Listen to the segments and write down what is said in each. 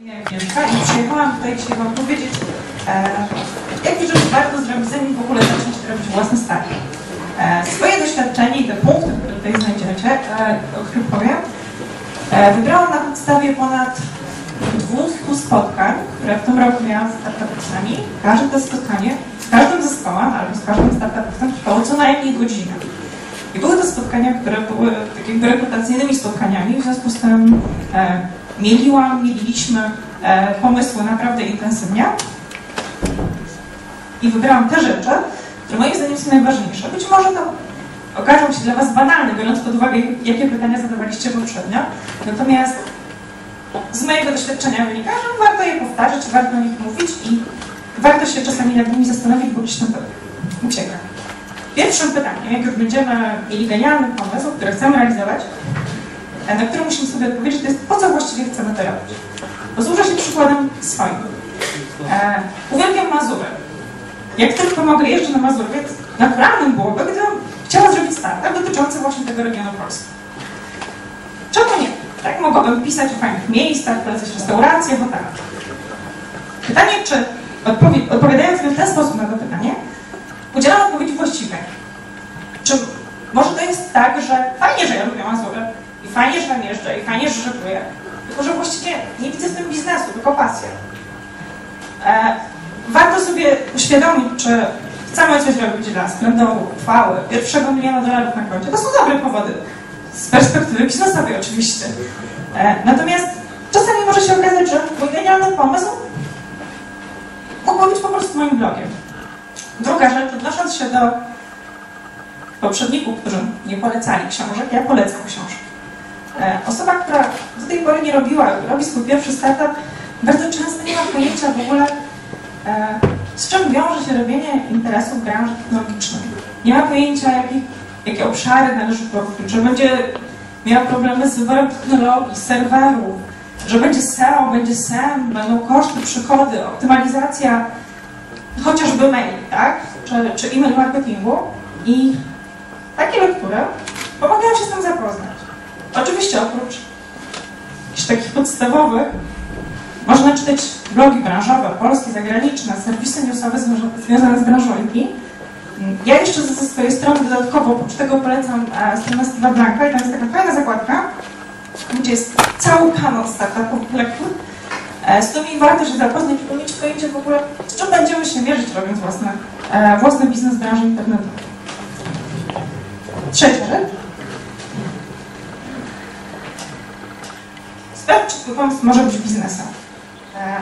Agnieszka i przyjechałam tutaj dzisiaj Wam powiedzieć, e, jakie rzeczy warto zrobić, zanim w ogóle zacząć robić własny start. E, swoje doświadczenie i te punkty, które tutaj znajdziecie, e, o których powiem, e, wybrałam na podstawie ponad 200 spotkań, które w tym roku miałam z startupowcami. Każde to spotkanie z każdym zespołem albo z każdym startupowcem trwało co najmniej godzinę. I były to spotkania, które były takimi rekrutacyjnymi spotkaniami, w związku z tym e, mieliłam, mieliśmy e, pomysły naprawdę intensywnie. I wybrałam te rzeczy, które moim zdaniem są najważniejsze. Być może to okażą się dla Was banalne, biorąc pod uwagę, jakie pytania zadawaliście poprzednio. Natomiast z mojego doświadczenia wynika, że warto je powtarzać, warto o nich mówić i warto się czasami nad nimi zastanowić, bo gdzieś tam ucieka. Pierwszym pytaniem, jak już będziemy mieli genialny pomysł, który chcemy realizować, na który musimy sobie odpowiedzieć, to jest po co właściwie chcemy to robić. Posłużę się przykładem swoim. E, uwielbiam Mazury. Jak tylko mogę jeżdżę na Mazury, więc naturalnym byłoby, gdybym chciała zrobić startup dotyczący właśnie tego regionu Polski. Czemu nie? Tak, mogłabym pisać o fajnych miejscach, polecać restauracje, hotele. Pytanie, czy odpowi- odpowiadając w ten sposób na to pytanie, udzielam odpowiedzi właściwej. Czy może to jest tak, że fajnie, że ja lubię Mazury i fajnie, że tam jeżdżę i fajnie, że żegluję, tylko że właściwie nie widzę w tym biznesu, tylko pasję. E, warto sobie uświadomić, czy chcemy coś robić dla splendoru, chwały, pierwszego miliona dolarów na koncie. To są dobre powody. Z perspektywy biznesowej oczywiście. E, natomiast czasami może się okazać, że mój genialny pomysł mógł być po prostu moim blogiem. Druga rzecz, odnosząc się do poprzedników, którzy nie polecali książek, ja polecam książki. E, Osoba, która do tej pory nie robiła, robi swój pierwszy startup, bardzo często nie ma pojęcia w ogóle, e, z czym wiąże się robienie interesu w branży technologicznej. Nie ma pojęcia, jakich, jakie obszary należy pokryć, że będzie miała problemy z wyborem technologii, serwerów, że będzie SEO, będzie SEM, będą koszty, przychody, optymalizacja, chociażby mail, tak? Czy, czy e-mail marketingu. I takie lektury pomagają się z tym zapoznać. Oczywiście oprócz jakichś takich podstawowych można czytać blogi branżowe, polskie, zagraniczne, serwisy newsowe związa- związane z branżą IT. Ja jeszcze ze swojej strony dodatkowo, oprócz tego polecam e, stronę Steve'a Blanka i tam jest taka fajna zakładka, gdzie jest cały kanon startupów lektur, e, z którymi warto się zapoznać, mieć pojęcie w ogóle, z czym będziemy się mierzyć, robiąc własny, e, własny biznes w branży internetowej. Trzecia rzecz. Może być biznesem. E,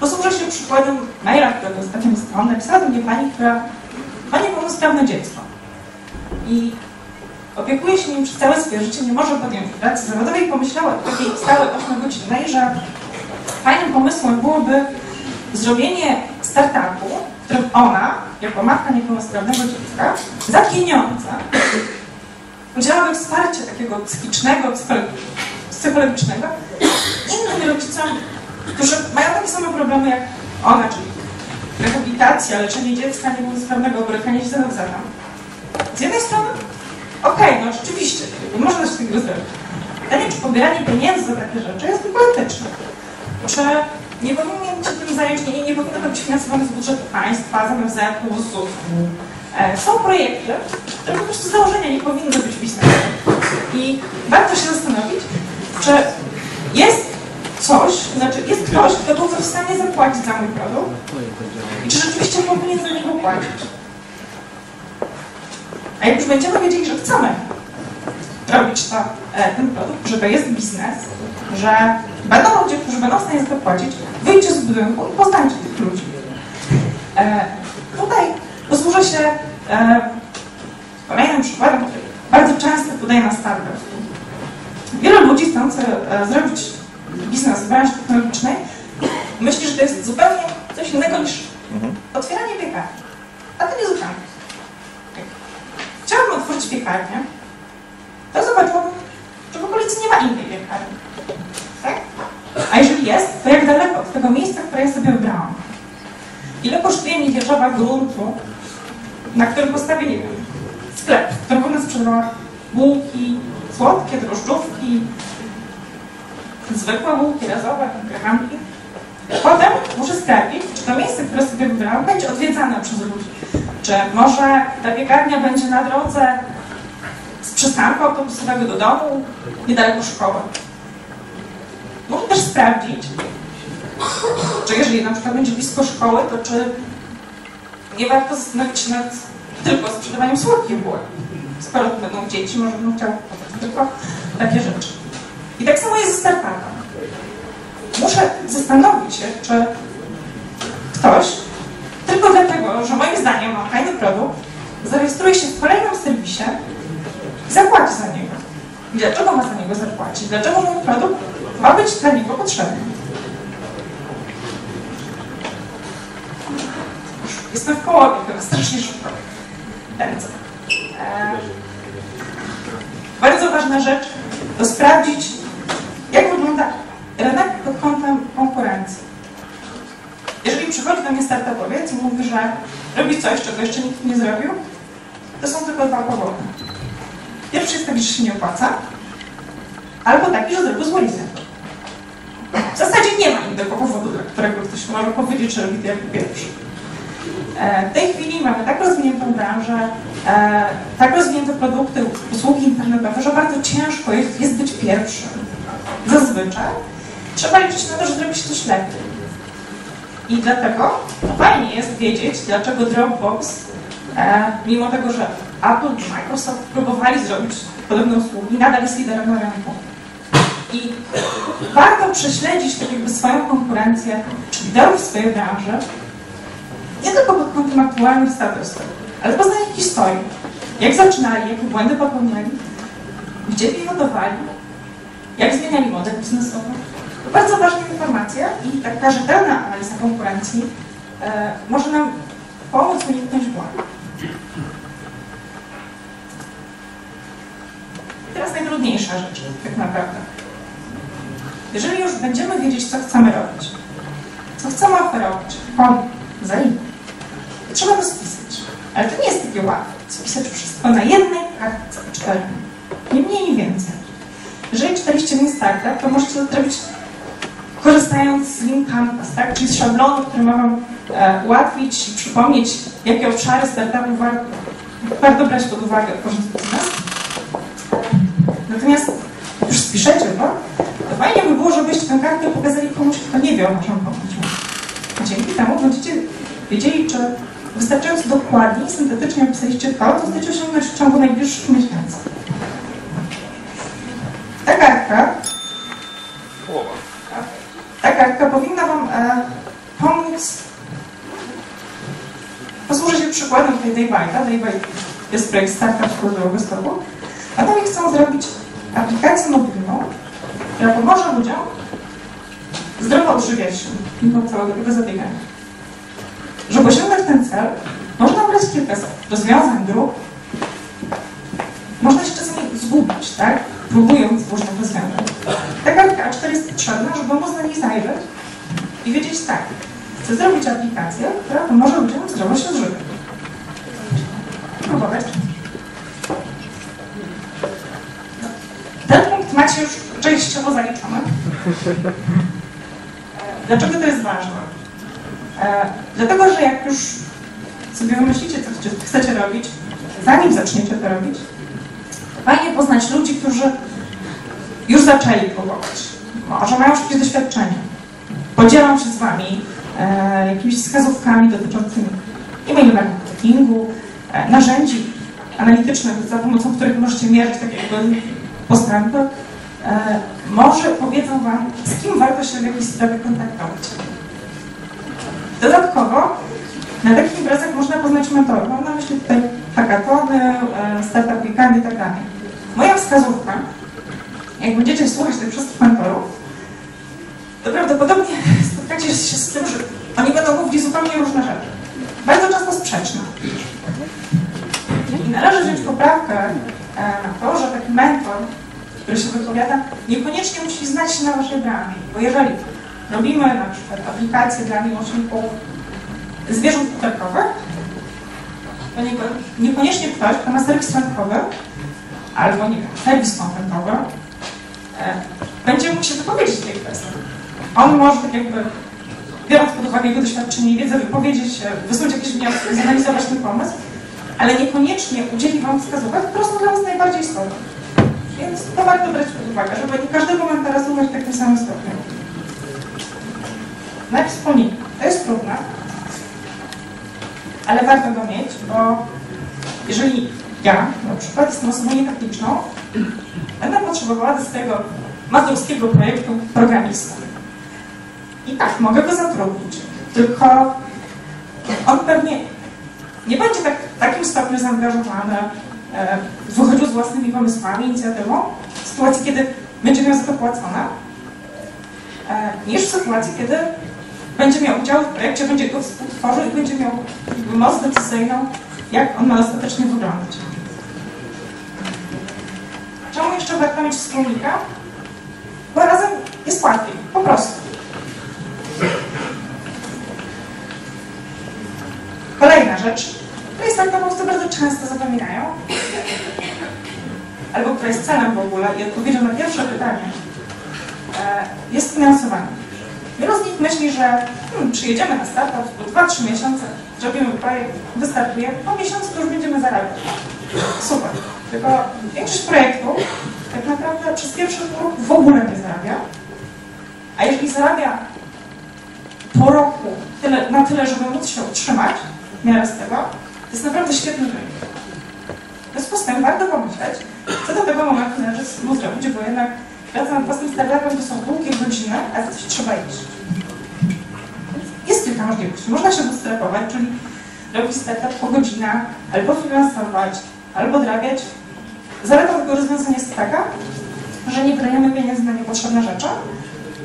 Posłużę się przykładem maila, którego ostatnio dostałam. Napisała do mnie pani, która ma niepełnosprawne dziecko. I opiekuje się nim przez całe swoje życie, nie może podjąć pracy zawodowej pomyślała o takiej stałej 8-godzinnej, że fajnym pomysłem byłoby zrobienie startupu, w którym ona, jako matka niepełnosprawnego dziecka, za pieniądze udzielałaby wsparcia takiego psychicznego, psycholo- psychologicznego innym rodzicom, którzy mają takie same problemy jak ona, czyli rehabilitacja, leczenie dziecka niepełnosprawnego, borykanie się z NFZ. Z jednej strony, okej, no rzeczywiście, nie można coś takiego zrobić. Pytanie, czy pobieranie pieniędzy za takie rzeczy jest etyczne? Czy nie powinien się tym zająć, nie, nie powinno być finansowane z budżetu państwa, z NFZ-u, z. E, Są projekty, które po prostu z założenia nie powinny być biznesem. I warto się zastanowić, czy jest coś, znaczy jest ktoś, kto byłby w stanie zapłacić za mój produkt i czy rzeczywiście powinien za niego płacić. A jak już będziemy wiedzieli, że chcemy robić to, e, ten produkt, że to jest biznes, że będą ludzie, którzy będą w stanie za to płacić, wyjdźcie z budynku i poznajcie tych ludzi. E, tutaj posłużę się e, kolejnym przykładem, który bardzo często podaję na startach. Ludzi chcących e, zrobić biznes w branży technologicznej myśli, że to jest zupełnie coś innego niż otwieranie piekarni. A to nie zupełnie. Chciałabym otworzyć piekarnię, to zobaczyłabym, że w okolicy nie ma innej piekarni. Tak? A jeżeli jest, to jak daleko od tego miejsca, które ja sobie wybrałam? Ile kosztuje mi dzierżawa gruntu, na którym postawię, nie wiem, sklep, w którym będę sprzedawała bułki, słodkie, drożdżówki, zwykłe bułki razowe, kochanki. Potem muszę sprawdzić, czy to miejsce, które sobie wybrałam, będzie odwiedzane przez ludzi. Czy może ta piekarnia będzie na drodze z przystanku autobusowego do domu, niedaleko szkoły. Muszę też sprawdzić, czy jeżeli na przykład będzie blisko szkoły, to czy nie warto zastanowić się nad tylko sprzedawaniem słodkich bułek. Skoro to będą dzieci, może bym chciał tylko takie rzeczy. I tak samo jest ze startupem. Muszę zastanowić się, czy ktoś tylko dlatego, że moim zdaniem ma fajny produkt, zarejestruje się w kolejnym serwisie i zapłaci za niego. Dlaczego ma za niego zapłacić? Dlaczego mój produkt ma być dla niego potrzebny? Jestem w połowie, chyba strasznie szybko. Ręce. E, bardzo ważna rzecz to sprawdzić, jak wygląda rynek pod kątem konkurencji. Jeżeli przychodzi do mnie startupowiec i mówi, że robi coś, czego jeszcze nikt nie zrobił, to są tylko dwa powody. Pierwszy jest taki, że się nie opłaca, albo taki, że zrobił złe W zasadzie nie ma innego powodu, dla którego ktoś może powiedzieć, że robi to jako pierwszy. E, w tej chwili mamy tak rozwiniętą branżę, e, tak rozwinięte produkty, usługi internetowe, że bardzo ciężko jest, jest być pierwszym. Zazwyczaj trzeba liczyć na to, że zrobi się coś lepiej. I dlatego fajnie jest wiedzieć, dlaczego Dropbox, e, mimo tego, że Apple i Microsoft próbowali zrobić podobne usługi, nadal jest liderem na rynku. I warto prześledzić tak jakby swoją konkurencję, czy liderów w swojej branży, nie tylko pod kątem aktualnych statusów, ale poznanie historii. Jak zaczynali, jakie błędy popełniali, gdzie pivotowali, jak zmieniali model biznesowy. To bardzo ważna informacja i taka rzetelna analiza konkurencji e, może nam pomóc uniknąć błędu. I teraz najtrudniejsza rzecz, tak naprawdę. Jeżeli już będziemy wiedzieć, co chcemy robić, co chcemy oferować, komu, za ile, trzeba to spisać. Ale to nie jest takie łatwe, spisać wszystko na jednej kartce cztery. Nie mniej, nie więcej. Jeżeli czytaliście mój startup, to możecie to zrobić korzystając z Lean Canvas, tak? czyli z szablonu, który ma Wam e, ułatwić i przypomnieć, jakie obszary startupu warto, brać pod uwagę tworząc biznes. Natomiast już spiszecie to fajnie by było, żebyście tę kartę pokazali komuś, kto nie wie o Waszym pomysłu. Dzięki temu będziecie wiedzieli, czy wystarczająco dokładnie i syntetycznie opisaliście to, co chcecie osiągnąć w ciągu najbliższych miesięcy. Ta kartka ta kartka powinna Wam e, pomóc posłużę się przykładem tej Daybite'a. Daybite jest projekt startup Drogę Stoku. A tam chcą zrobić aplikację mobilną, która pomoże ludziom zdrowo odżywiać się mimo całego zabiegania. Ten cel, można brać kilka rozwiązań, dróg. Można się czasami zgubić, tak? Próbując różnych rozwiązań. Ta kartka A4 jest potrzebna, żeby móc na niej zajrzeć i wiedzieć tak. Chcę zrobić aplikację, która pomoże ludziom zdrowo się odżywiać. Próbować. Ten punkt macie już częściowo zaliczony. Dlaczego to jest ważne? E, dlatego, że jak już sobie wymyślicie, co chcecie robić, zanim zaczniecie to robić, fajnie poznać ludzi, którzy już zaczęli próbować, może mają już jakieś doświadczenie, podzielą się z Wami e, jakimiś wskazówkami dotyczącymi e-mail marketingu, e, narzędzi analitycznych, za pomocą których możecie mierzyć takie postępy. E, może powiedzą Wam, z kim warto się w jakiejś sprawie kontaktować. Dodatkowo na takich imprezach można poznać mentorów. Mam na myśli tutaj hackatony, e, startup weekendy i tak dalej. Moja wskazówka, jak będziecie słuchać tych wszystkich mentorów, to prawdopodobnie spotkacie się z tym, że oni będą mówić zupełnie różne rzeczy. Bardzo często sprzeczne. I należy wziąć poprawkę e, na to, że taki mentor, który się wypowiada, niekoniecznie musi znać się na waszej branży. Bo jeżeli robimy na przykład aplikacje dla miłośników zwierząt futerkowych, to niekoniecznie ktoś, kto ma serwis rynkowy, albo nie wiem, serwis kontentowy, e, będzie mógł się wypowiedzieć w tej kwestii. On może tak jakby, biorąc pod uwagę jego doświadczenie i wiedzę, wypowiedzieć się, wysunąć jakieś wnioski, zanalizować ten pomysł, ale niekoniecznie udzieli Wam wskazówek, które są dla Was najbardziej istotne. Więc to warto brać pod uwagę, żeby nie każdego komentarza słuchać w takim samym stopniu. Najpierw wspomnij, to jest trudne, ale warto go mieć, bo jeżeli ja na przykład jestem osobą nietechniczną, będę potrzebowała do swojego mazurskiego projektu programistę. I tak, mogę go zatrudnić, tylko on pewnie nie będzie tak, w takim stopniu zaangażowany, e, wychodził z własnymi pomysłami, inicjatywą, w sytuacji, kiedy będzie miał za to płacone, e, niż w sytuacji, kiedy będzie miał udział w projekcie, będzie go współtworzył i będzie miał moc decyzyjną, jak on ma ostatecznie wyglądać. Czemu jeszcze warto mieć wspólnika? Bo razem jest łatwiej, po prostu. Kolejna rzecz, po prostu bardzo często zapominają, albo która jest celem w ogóle i odpowiedzią na pierwsze pytanie, e, jest finansowanie. Wielu z nich myśli, że hmm, przyjedziemy na startup, w 2-3 miesiące zrobimy projekt, wystartuje, po miesiącu to już będziemy zarabiać. Super. Tylko większość projektów tak naprawdę przez pierwszy rok w ogóle nie zarabia, a jeżeli zarabia po roku tyle, na tyle, żeby móc się utrzymać w miarę z tego, to jest naprawdę świetny wynik. W związku z tym warto pomyśleć, co do tego momentu należy zrobić, bo jednak praca nad własnym startupem to są długie godziny, a za coś trzeba iść. Jest kilka możliwości. Można się bootstrapować, czyli robić startup po godzinach, albo finansować, albo drabiać. Zaleta tego rozwiązania jest taka, że nie wydajemy pieniędzy na niepotrzebne rzeczy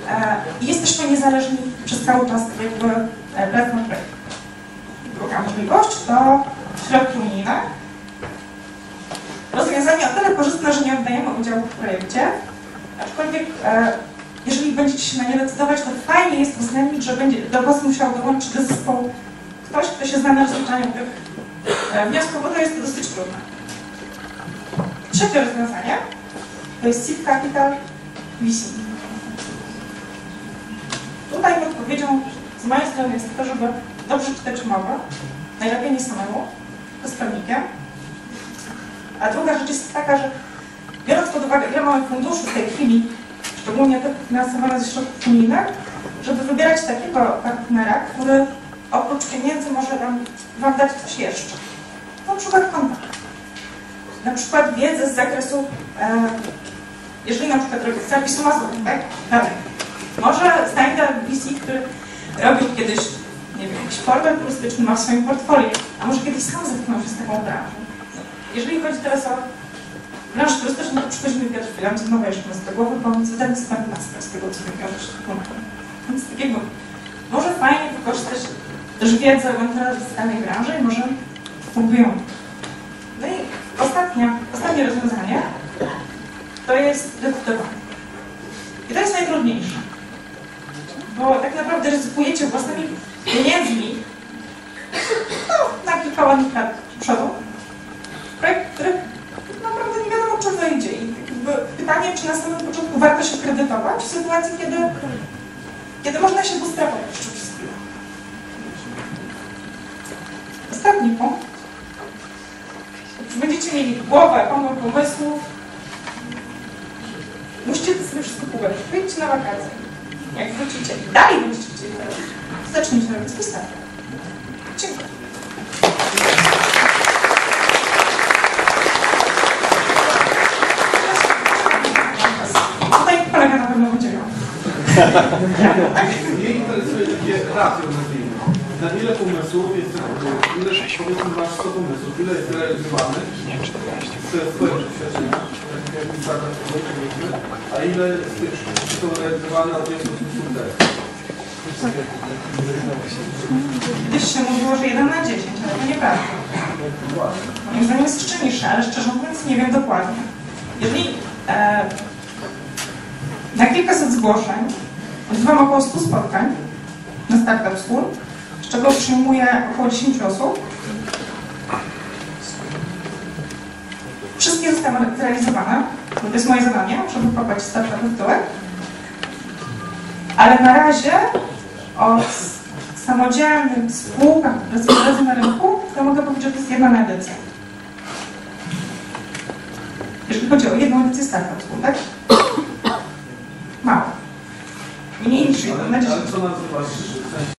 e, i jesteśmy niezależni przez cały czas jakby e, nad projektem. Druga możliwość to środki unijne. Rozwiązanie o tyle korzystne, że nie oddajemy udziału w projekcie, aczkolwiek e, jeżeli będziecie się na nie decydować, to fajnie jest uwzględnić, że będzie do Was musiał dołączyć do zespołu ktoś, kto się zna na rozliczaniu tych e, wniosków, bo to jest dosyć trudne. Trzecie rozwiązanie to jest Seed Capital VC. Tutaj odpowiedzią z mojej strony jest to, żeby dobrze czytać umowę, najlepiej nie samemu, to z prawnikiem. A druga rzecz jest taka, że biorąc pod uwagę, ile mamy funduszy w tej chwili, szczególnie te finansowane ze środków unijnych, żeby wybierać takiego partnera, który oprócz pieniędzy może nam, Wam dać coś jeszcze. Na przykład kontakt. Na przykład wiedzę z zakresu, e, jeżeli na przykład robię serwisu Mazur, tak? Może znajdę VC, który robił kiedyś, nie wiem, jakiś portal turystyczny, ma w swoim portfolio, a może kiedyś sam zetknął się z taką branżą. Jeżeli chodzi teraz o to przychodzi mi Piotr Filan, znowu jeszcze z tego głowy, bo on jest wydawnictwem z tego, co wymiaru Więc takiego, może fajnie wykorzystać też wiedzę o danej branży i może pompują. No i ostatnia, ostatnie rozwiązanie to jest rekrutowanie. I to jest najtrudniejsze. Bo tak naprawdę ryzykujecie własnymi pieniędzmi no, na kilka ładnych lat przodu. Pytanie, czy na samym początku warto się kredytować w sytuacji, kiedy, kiedy można się bootstrapować jeszcze przez chwilę. Ostatni punkt. Jak będziecie mieli głowę pomysłów, musicie to sobie wszystko pogodzić. Wyjdźcie na wakacje. Jak wrócicie i dalej będziecie chcieli robić, zacznijcie robić start. Dziękuję. Tutaj kolega na pewno będzie miał. Mnie interesuje takie ratio nazwijmy. Na ile pomysłów jest, ile powiedzmy masz 100 pomysłów, ile jest realizowanych, jest twoje doświadczenia, a ile z tych są realizowane od sposób test. Kiedyś się mówiło, że 1 na 10, ale to nieprawda. Moim zdaniem jest jeszcze niższe, ale szczerze mówiąc nie wiem dokładnie. Jeżeli e, na kilkaset zgłoszeń odbywam około 100 spotkań na Startup School, z czego przyjmuję około 10 osób, wszystkie zostały zrealizowane, bo to jest moje zadanie, żeby kopać startupy w tyłek, Ale na razie o samodzielnych spółkach, które są na rynku, to mogę powiedzieć, że to jest jedna na edycję. Jeżeli chodzi o jedną edycję startupską, tak? Can just, someone question?